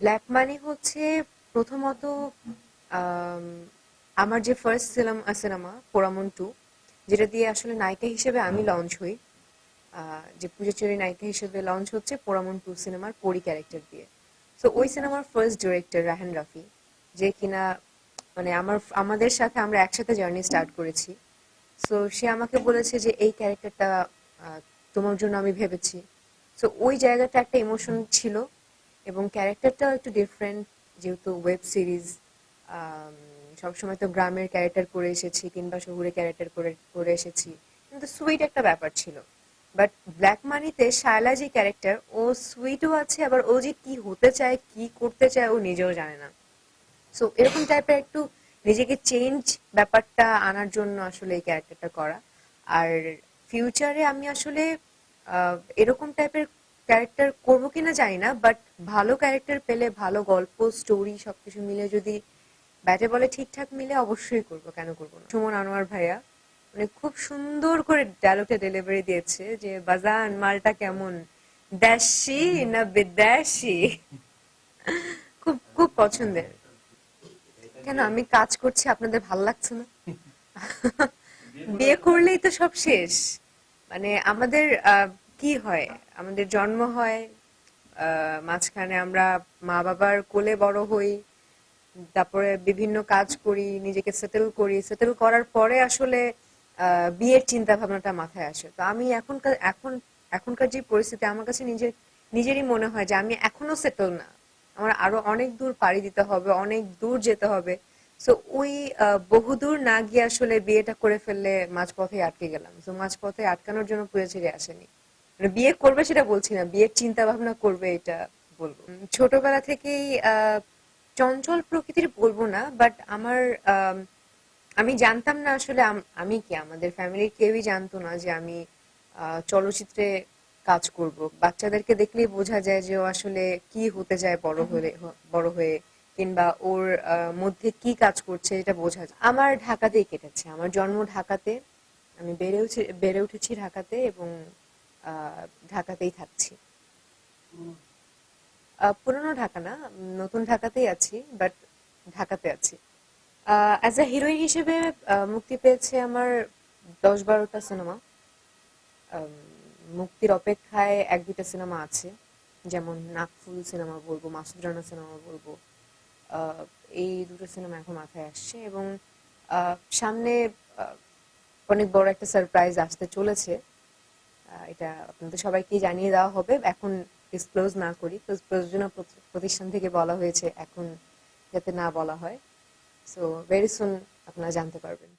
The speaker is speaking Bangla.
ব্ল্যাক মানি হচ্ছে প্রথমত আম, আমার যে ফার্স্ট সিনেমা সিনেমা পোরামন টু যেটা দিয়ে আসলে নায়িকা হিসেবে আমি লঞ্চ হই যে পূজাচুরি নায়িকা হিসেবে লঞ্চ হচ্ছে পোরামন টু সিনেমার পরি ক্যারেক্টার দিয়ে। তো ওই সিনেমার ফার্স্ট ডিরেক্টর রাহান রাফি যে কিনা মানে আমার আমাদের সাথে আমরা একসাথে জার্নি স্টার্ট করেছি। সো সে আমাকে বলেছে যে এই ক্যারেক্টারটা তোমার জন্য আমি ভেবেছি। সো ওই জায়গাটা একটা ইমোশন ছিল। এবং ক্যারেক্টারটাও একটু ডিফারেন্ট যেহেতু ওয়েব সিরিজ সবসময় তো গ্রামের ক্যারেক্টার করে এসেছি কিংবা শহুরে ক্যারেক্টার করে করে এসেছি। কিন্তু সুইট একটা ব্যাপার ছিল। বাট ব্ল্যাক মানিতে শায়লা যে ক্যারেক্টার ও সুইটও আছে, আবার ও যে কি হতে চায়, কি করতে চায়, ও নিজেও জানে না। সো এরকম টাইপের একটু নিজেকে চেঞ্জ ব্যাপারটা আনার জন্য আসলে এই ক্যারেক্টারটা করা। আর ফিউচারে আমি আসলে এরকম টাইপের ক্যারেক্টার করব কিনা জানি না বাট ভালো ক্যারেক্টার পেলে ভালো গল্প স্টোরি সবকিছু মিলে যদি ব্যাটে বলে ঠিকঠাক মিলে অবশ্যই করব কেন করব না? সুমন আনোয়ার ভাইয়া মানে খুব সুন্দর করে ডায়লগটা ডেলিভারি দিয়েছে যে বাজান মালটা কেমন? দেশি না বিদেশি? খুব খুব পছন্দের। কেন আমি কাজ করছি আপনাদের ভালো লাগছে না? বিয়ে করলেই তো সব শেষ। মানে আমাদের আহ, কি হয়? আমাদের জন্ম হয় মাঝখানে আমরা মা বাবার কোলে বড় হই, তারপরে বিভিন্ন কাজ করি, নিজেকে সেটেল করি। সেটেল করার পরে আসলে বিয়ের চিন্তা ভাবনাটা মাথায় আসে। তো আমি এখনকার, এখন, এখনকার যে পরিস্থিতি, আমার কাছে নিজের, নিজেরই মনে হয় যে আমি এখনও সেটেল না। আমার আরও অনেক দূর পাড়ি দিতে হবে, অনেক দূর যেতে হবে। সো ওই বহুদূর না গিয়ে আসলে বিয়েটা করে ফেললে মাঝপথে আটকে গেলাম। তো মাঝপথে আটকানোর জন্য পুজো ছেড়ে আসেনি। মানে বিয়ে করবে সেটা বলছি না বিয়ের চিন্তা ভাবনা করবে এটা বলব। ছোটবেলা থেকেই চঞ্চল প্রকৃতির বলব না বাট আমার আম, জানতাম না আসলে আম- কি আমাদের ফ্যামিলির কেউই জানতো না যে আমি চলচ্চিত্রে কাজ করব। বাচ্চাদেরকে দেখলেই বোঝা যায় যে ও আসলে কি হতে যায় বড় হলে বড় হয়ে কিংবা ওর মধ্যে কি কাজ করছে এটা বোঝা যায়। আমার ঢাকাতেই কেটেছে। আমার জন্ম ঢাকাতে আমি বেড়ে উঠে বেড়ে উঠেছি ঢাকাতে এবং ঢাকাতেই থাকছি। পুরনো ঢাকা না, নতুন ঢাকাতেই আছি বাট ঢাকাতে আছি। অ্যাজ আ হিরোইন হিসেবে মুক্তি পেয়েছে আমার দশ বারোটা সিনেমা মুক্তির অপেক্ষায় এক দুটা সিনেমা আছে, যেমন নাকফুল সিনেমা বলব, মাসুদ রানা সিনেমা বলব। এই দুটো সিনেমা এখন মাথায় আসছে এবং সামনে অনেক বড় একটা সারপ্রাইজ আসতে চলেছে। এটা আপনাদের সবাইকে জানিয়ে দেওয়া হবে। এখন ডিসক্লোজ না করি প্রযোজনা প্রতিষ্ঠান থেকে বলা হয়েছে এখন যাতে না বলা হয়। সো ভেরি সুন আপনারা জানতে পারবেন।